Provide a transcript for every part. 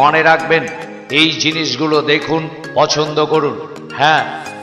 মনে রাখবেন, এই জিনিসগুলো দেখুন, পছন্দ করুন। হ্যাঁ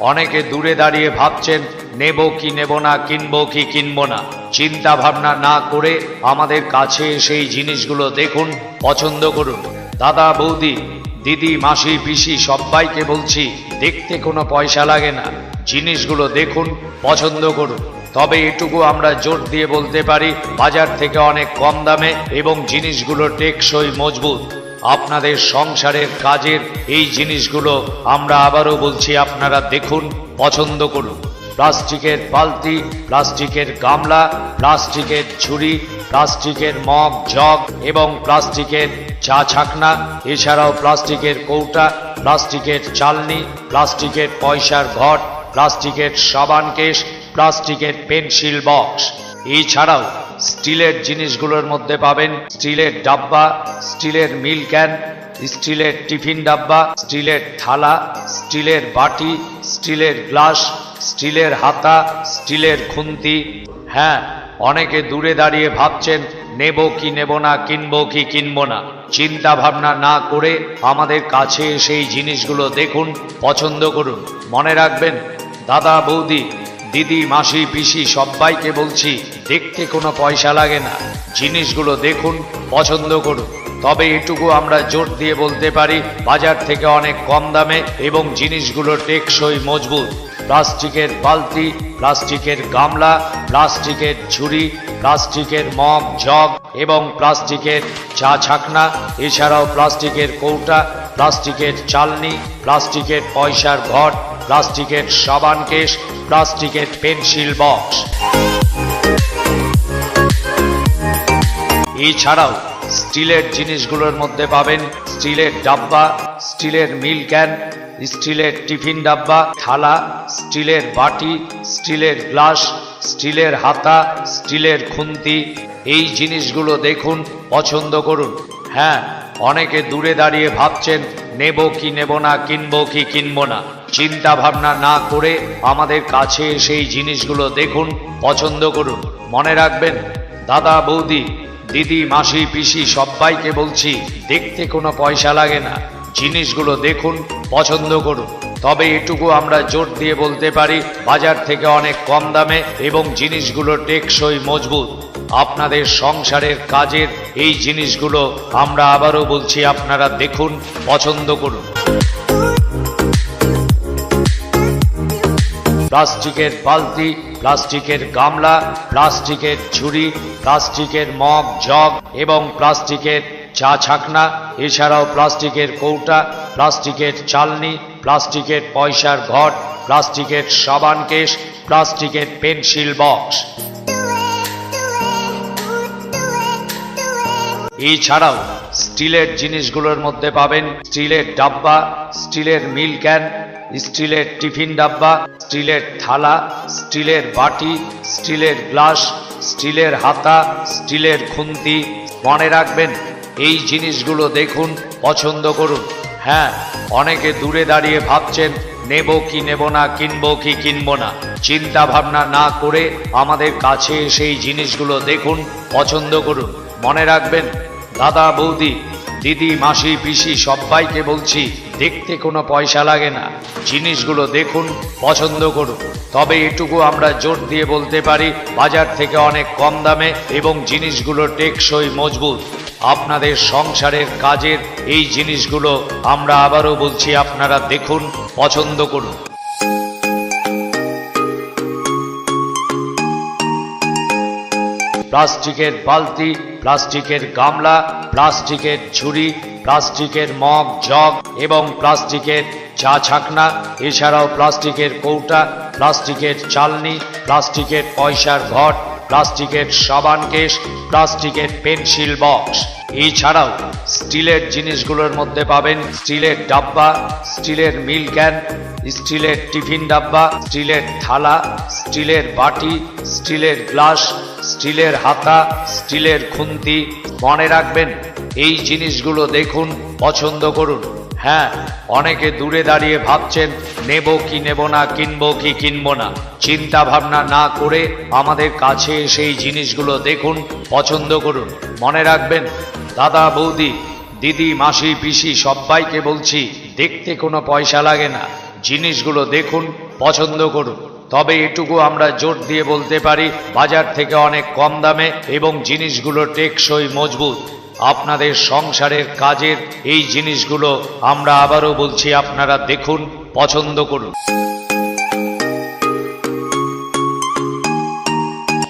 অনেকে দূরে দাঁড়িয়ে ভাবছেন, নেব কি নেব না, কিনবো কি কিনব না। চিন্তা ভাবনা না করে আমাদের কাছে সেই জিনিসগুলো দেখুন, পছন্দ করুন। দাদা, বৌদি, দিদি, মাসি, পিসি, সবাইকে বলছি, দেখতে কোনো পয়সা লাগে না। জিনিসগুলো দেখুন, পছন্দ করুন। তবে এটুকু আমরা জোর দিয়ে বলতে পারি, বাজার থেকে অনেক কম দামে এবং জিনিসগুলো টেকসই, মজবুত। আপনাদের সংসারের কাজের এই জিনিসগুলো আমরা আবারও বলছি, আপনারা দেখুন, পছন্দ করুন। প্লাস্টিকের বালতি, প্লাস্টিকের গামলা, প্লাস্টিকের ঝুড়ি প্লাস্টিকের মগ, জগ এবং প্লাস্টিকের চা ছাকনা, এছাড়াও প্লাস্টিকের কৌটা, প্লাস্টিকের চালনি, প্লাস্টিকের পয়সার ঘট, প্লাস্টিকের সাবান কেস প্লাস্টিকের পেন্সিল বক্স। এছাড়াও স্টিলের জিনিসগুলোর মধ্যে পাবেন স্টিলের ডাব্বা, স্টিলের মিল ক্যান, স্টিলের টিফিন ডাব্বা, স্টিলের থালা, স্টিলের বাটি, স্টিলের গ্লাস, স্টিলের হাতা, স্টিলের খুন্তি। হ্যাঁ অনেকে দূরে দাঁড়িয়ে ভাবছেন, নেব কি নেব না, কিনবো কি কিনবো না। চিন্তা ভাবনা না করে আমাদের কাছে সেই জিনিসগুলো দেখুন, পছন্দ করুন। মনে রাখবেন, দাদা বৌদি দিদি, মাসি, পিসি সবাইকে বলছি, দেখতে কোনো পয়সা লাগে না। জিনিসগুলো দেখুন, পছন্দ করুন। তবে এটুকু আমরা জোর দিয়ে বলতে পারি, বাজার থেকে অনেক কম দামে এবং জিনিসগুলো টেকসই মজবুত। প্লাস্টিকের বালতি, প্লাস্টিকের গামলা, প্লাস্টিকের ঝুড়ি, প্লাস্টিকের মগ, জগ এবং প্লাস্টিকের চা ছাকনা, এছাড়াও প্লাস্টিকের কৌটা, প্লাস্টিকের চালনি, প্লাস্টিকের পয়সার ঘট প্লাস্টিকের সাবান কেস প্লাস্টিকের পেন্সিল বক্স। এছাড়াও স্টিলের জিনিসগুলোর মধ্যে পাবেন স্টিলের ডাব্বা, স্টিলের মিল ক্যান, স্টিলের টিফিন ডাব্বা, থালা, স্টিলের বাটি, স্টিলের গ্লাস, স্টিলের হাতা, স্টিলের খুন্তি। এই জিনিসগুলো দেখুন, পছন্দ করুন। হ্যাঁ অনেকে দূরে দাঁড়িয়ে ভাবছেন, নেব কি নেব না, কিনবো কি কিনবো না। চিন্তা ভাবনা না করে আমাদের কাছে সেই জিনিসগুলো দেখুন, পছন্দ করুন। মনে রাখবেন, দাদা, বৌদি, দিদি, মাসি, পিসি, সবাইকে বলছি, দেখতে কোনো পয়সা লাগে না। জিনিসগুলো দেখুন, পছন্দ করুন। তবে এটুকু আমরা জোর দিয়ে বলতে পারি, বাজার থেকে অনেক কম দামে এবং জিনিসগুলো টেকসই মজবুত। আপনাদের সংসারের কাজের এই জিনিসগুলো আমরা আবারও বলছি, আপনারা দেখুন, পছন্দ করুন। প্লাস্টিকের বালতি, প্লাস্টিকের গামলা, প্লাস্টিকের ঝুড়ি প্লাস্টিকের মগ, জগ এবং প্লাস্টিকের চা ছাকনা, এছাড়াও প্লাস্টিকের কৌটা, প্লাস্টিকের চালনি, প্লাস্টিকের পয়সার ঘট, প্লাস্টিকের সাবান কেস প্লাস্টিকের পেন্সিল বক্স। এছাড়াও স্টিলের জিনিসগুলোর মধ্যে পাবেন স্টিলের ডাব্বা, স্টিলের মিল ক্যান স্টিলের টিফিন ডাব্বা, স্টিলের থালা, স্টিলের বাটি, স্টিলের গ্লাস, স্টিলের হাতা, স্টিলের খুন্তি। মনে রাখবেন, এই জিনিসগুলো দেখুন, পছন্দ করুন। হ্যাঁ অনেকে দূরে দাঁড়িয়ে ভাবছেন, নেব কি নেব না, কিনবো কি কিনব না। চিন্তা ভাবনা না করে আমাদের কাছে সেই জিনিসগুলো দেখুন, পছন্দ করুন। মনে রাখবেন, দাদা, বৌদি, দিদি, মাসি, পিসি, সবাইকে বলছি দেখতে কোনো পয়সা লাগে না। জিনিসগুলো দেখুন, পছন্দ করুন। তবে এটুকু আমরা জোর দিয়ে বলতে পারি, বাজার থেকে অনেক কম দামে এবং জিনিসগুলো টেকসই মজবুত। আপনাদের সংসারের কাজের এই জিনিসগুলো আমরা আবারও বলছি, আপনারা দেখুন, পছন্দ করুন। প্লাস্টিকের বালতি, প্লাস্টিকের গামলা, প্লাস্টিকের ঝুড়ি প্লাস্টিকের মগ, জগ এবং প্লাস্টিকের চা ছাকনা, এছাড়াও প্লাস্টিকের কৌটা, প্লাস্টিকের চালনি, প্লাস্টিকের পয়সার ঘট, প্লাস্টিকের সাবান কেস প্লাস্টিকের পেন্সিল বক্স। এছাড়াও স্টিলের জিনিসগুলোর মধ্যে পাবেন স্টিলের ডাব্বা, স্টিলের মিল ক্যান, স্টিলের টিফিন ডাব্বা, স্টিলের থালা, স্টিলের বাটি, স্টিলের গ্লাস, স্টিলের হাতা, স্টিলের খুন্তি। মনে রাখবেন এই জিনিসগুলো দেখুন, পছন্দ করুন। হ্যাঁ অনেকে দূরে দাঁড়িয়ে ভাবছেন, নেব কি নেব না, কিনবো কি কিনবো না। চিন্তা ভাবনা না করে আমাদের কাছে সেই জিনিসগুলো দেখুন, পছন্দ করুন। মনে রাখবেন, দাদা, বৌদি, দিদি, মাসি, পিসি, সবাইকে বলছি, দেখতে কোনো পয়সা লাগে না। জিনিসগুলো দেখুন পছন্দ করুন। তবে এটুকু আমরা জোর দিয়ে বলতে পারি, বাজার থেকে অনেক কম দামে এবং জিনিসগুলো টেকসই মজবুত। আপনাদের সংসারের কাজের এই জিনিসগুলো আমরা আবারও বলছি, আপনারা দেখুন, পছন্দ করুন।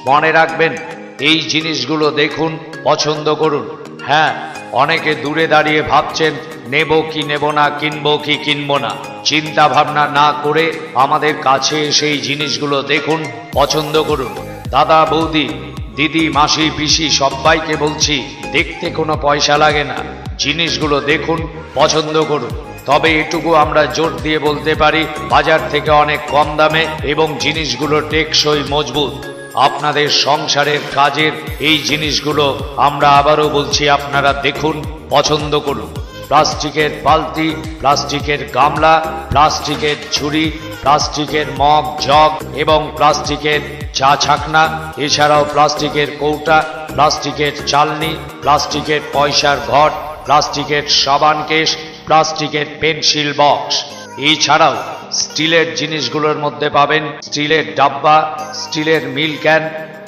মনে রাখবেন, এই জিনিসগুলো দেখুন, পছন্দ করুন। হ্যাঁ অনেকে দূরে দাঁড়িয়ে ভাবছেন নেব কি নেব না, কিনবো কি কিনবো না। চিন্তা ভাবনা না করে আমাদের কাছে সেই জিনিসগুলো দেখুন, পছন্দ করুন। দাদা, বৌদি, দিদি, মাসি, পিসি সবাইকে বলছি, দেখতে কোনো পয়সা লাগে না। জিনিসগুলো দেখুন, পছন্দ করুন। তবে এটুকু আমরা জোর দিয়ে বলতে পারি, বাজার থেকে অনেক কম দামে এবং জিনিসগুলো টেকসই মজবুত। আপনাদের সংসারের কাজের এই জিনিসগুলো আমরা আবারও বলছি, আপনারা দেখুন, পছন্দ করুন। প্লাস্টিকের বালতি, প্লাস্টিকের গামলা, প্লাস্টিকের ঝুড়ি প্লাস্টিকের মগ, জগ এবং প্লাস্টিকের চা ছাকনা, এছাড়াও প্লাস্টিকের কৌটা, প্লাস্টিকের চালনি, প্লাস্টিকের পয়সার ঘট, প্লাস্টিকের সাবান কেস প্লাস্টিকের পেন্সিল বক্স। এছাড়াও স্টিলের জিনিসগুলোর মধ্যে পাবেন স্টিলের ডাব্বা, স্টিলের মিল ক্যান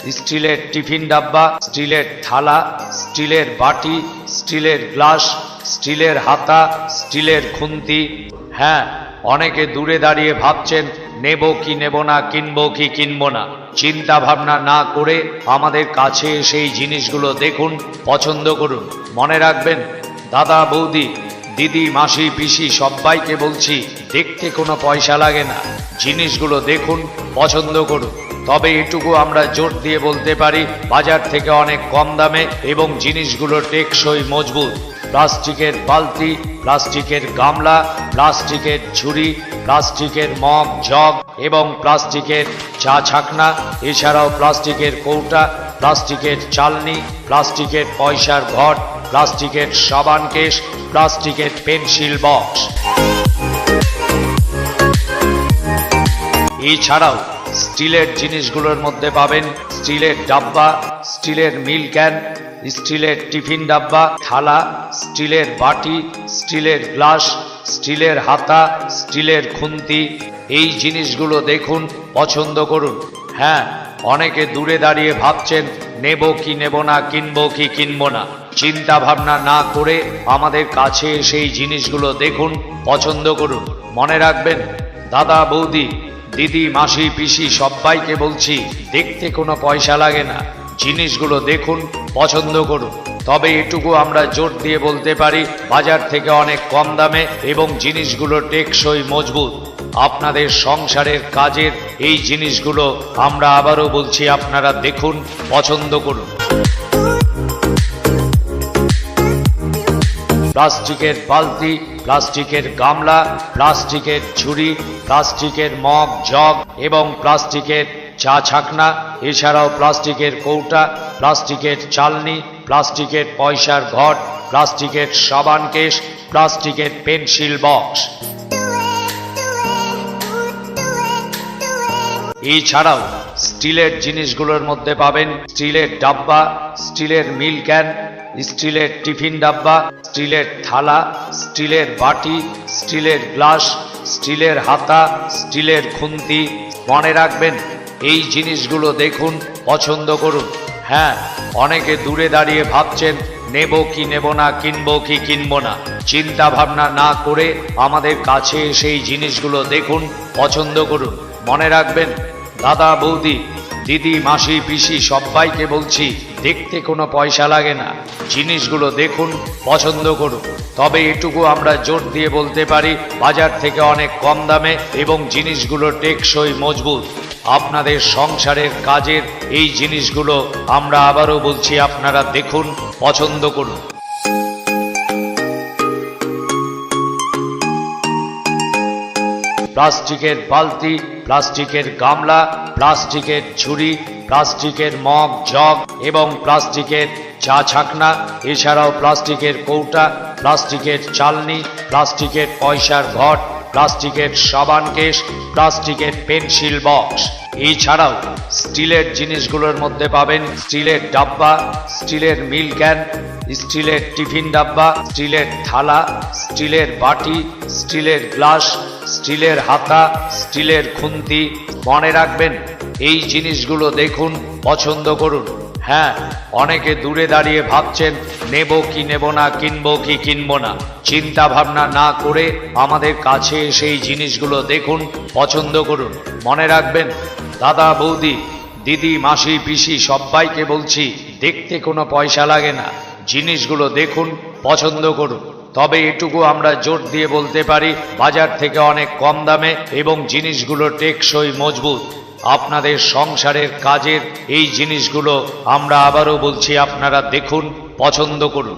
স্টিলের টিফিন ডাব্বা, স্টিলের থালা, স্টিলের বাটি, স্টিলের গ্লাস, স্টিলের হাতা, স্টিলের খুন্তি। হ্যাঁ অনেকে দূরে দাঁড়িয়ে ভাবছেন, নেব কি নেব না, কিনবো কি কিনবো না। চিন্তা ভাবনা না করে আমাদের কাছে সেই জিনিসগুলো দেখুন, পছন্দ করুন। মনে রাখবেন, দাদা, বৌদি, দিদি, মাসি, পিসি, সবাইকে বলছি, দেখতে কোনো পয়সা লাগে না। জিনিসগুলো দেখুন, পছন্দ করুন। তবে এটুকু আমরা জোর দিয়ে বলতে পারি, বাজার থেকে অনেক কম দামে এবং জিনিসগুলো টেকসই মজবুত। প্লাস্টিকের বালতি, প্লাস্টিকের গামলা, প্লাস্টিকের ঝুড়ি, প্লাস্টিকের মগ, জগ এবং প্লাস্টিকের চা ছাকনা, এছাড়াও প্লাস্টিকের কৌটা, প্লাস্টিকের চালনি, প্লাস্টিকের পয়সার ঘট, প্লাস্টিকের সাবান কেস প্লাস্টিকের পেন্সিল বক্স। এছাড়াও স্টিলের জিনিসগুলোর মধ্যে পাবেন স্টিলের ডাব্বা, স্টিলের মিল ক্যান, স্টিলের টিফিন ডাব্বা, থালা, স্টিলের বাটি, স্টিলের গ্লাস, স্টিলের হাতা, স্টিলের খুন্তি। এই জিনিসগুলো দেখুন, পছন্দ করুন। হ্যাঁ অনেকে দূরে দাঁড়িয়ে ভাবছেন, নেব কি নেব না, কিনবো কি কিনবো না। চিন্তা ভাবনা না করে আমাদের কাছে সেই জিনিসগুলো দেখুন, পছন্দ করুন। মনে রাখবেন, দাদা বৌদি দিদি, মাসি, পিসি, সবাইকে বলছি, দেখতে কোনো পয়সা লাগে না। জিনিসগুলো দেখুন, পছন্দ করুন। তবে এটুকু আমরা জোর দিয়ে বলতে পারি, বাজার থেকে অনেক কম দামে এবং জিনিসগুলো টেকসই মজবুত। আপনাদের সংসারের কাজের এই জিনিসগুলো আমরা আবারও বলছি, আপনারা দেখুন, পছন্দ করুন। প্লাস্টিকের বালতি, প্লাস্টিকের গামলা, প্লাস্টিকের ঝুড়ি, প্লাস্টিকের মগ, জগ এবং প্লাস্টিকের চা ছাকনা, এছাড়াও প্লাস্টিকের কৌটা, প্লাস্টিকের চালনি, প্লাস্টিকের পয়সার ঘট, প্লাস্টিকের সাবান কেস প্লাস্টিকের পেন্সিল বক্স। এছাড়াও স্টিলের জিনিসগুলোর মধ্যে পাবেন স্টিলের ডাব্বা, স্টিলের মিল ক্যান স্টিলের টিফিন ডাব্বা, স্টিলের থালা, স্টিলের বাটি, স্টিলের গ্লাস, স্টিলের হাতা, স্টিলের খুন্তি। মনে রাখবেন, এই জিনিসগুলো দেখুন, পছন্দ করুন। হ্যাঁ অনেকে দূরে দাঁড়িয়ে ভাবছেন, নেব কি নেব না, কিনবো কি কিনবো না। চিন্তা ভাবনা না করে আমাদের কাছে সেই জিনিসগুলো দেখুন, পছন্দ করুন। মনে রাখবেন, দাদা বৌদি দিদি, মাসি, পিসি, সবাইকে বলছি, দেখতে কোনো পয়সা লাগে না। জিনিসগুলো দেখুন, পছন্দ করুন। তবে এটুকু আমরা জোর দিয়ে বলতে পারি, বাজার থেকে অনেক কম দামে এবং জিনিসগুলো টেকসই মজবুত। আপনাদের সংসারের কাজের এই জিনিসগুলো আমরা আবারও বলছি, আপনারা দেখুন, পছন্দ করুন। প্লাস্টিকের বালতি, প্লাস্টিকের গামলা, প্লাস্টিকের ঝুড়ি, প্লাস্টিকের মগ, জগ এবং প্লাস্টিকের চা ছাকনা, এছাড়াও প্লাস্টিকের কৌটা, প্লাস্টিকের চালনি, প্লাস্টিকের পয়সার ঘট, প্লাস্টিকের সাবান কেস প্লাস্টিকের পেন্সিল বক্স। এছাড়াও স্টিলের জিনিসগুলোর মধ্যে পাবেন স্টিলের ডাব্বা, স্টিলের মিল ক্যান, স্টিলের টিফিন ডাব্বা, স্টিলের থালা, স্টিলের বাটি, স্টিলের গ্লাস স্টিলের হাতা, স্টিলের খুন্তি, মনে রাখবেন, এই জিনিসগুলো দেখুন, পছন্দ করুন। হ্যাঁ অনেকে দূরে দাঁড়িয়ে ভাবছেন, নেব কি নেব না, কিনবো কি কিনবো না। চিন্তা ভাবনা না করে আমাদের কাছে এসে এই জিনিসগুলো দেখুন, পছন্দ করুন। মনে রাখবেন, দাদা, বৌদি, দিদি, মাসি, পিসি, সবাইকে বলছি, দেখতে কোনো পয়সা লাগে না। জিনিসগুলো দেখুন, পছন্দ করুন। তবে এটুকু আমরা জোর দিয়ে বলতে পারি, বাজার থেকে অনেক কম দামে এবং জিনিসগুলো টেকসই মজবুত। আপনাদের সংসারের কাজের এই জিনিসগুলো আমরা আবারও বলছি, আপনারা দেখুন, পছন্দ করুন।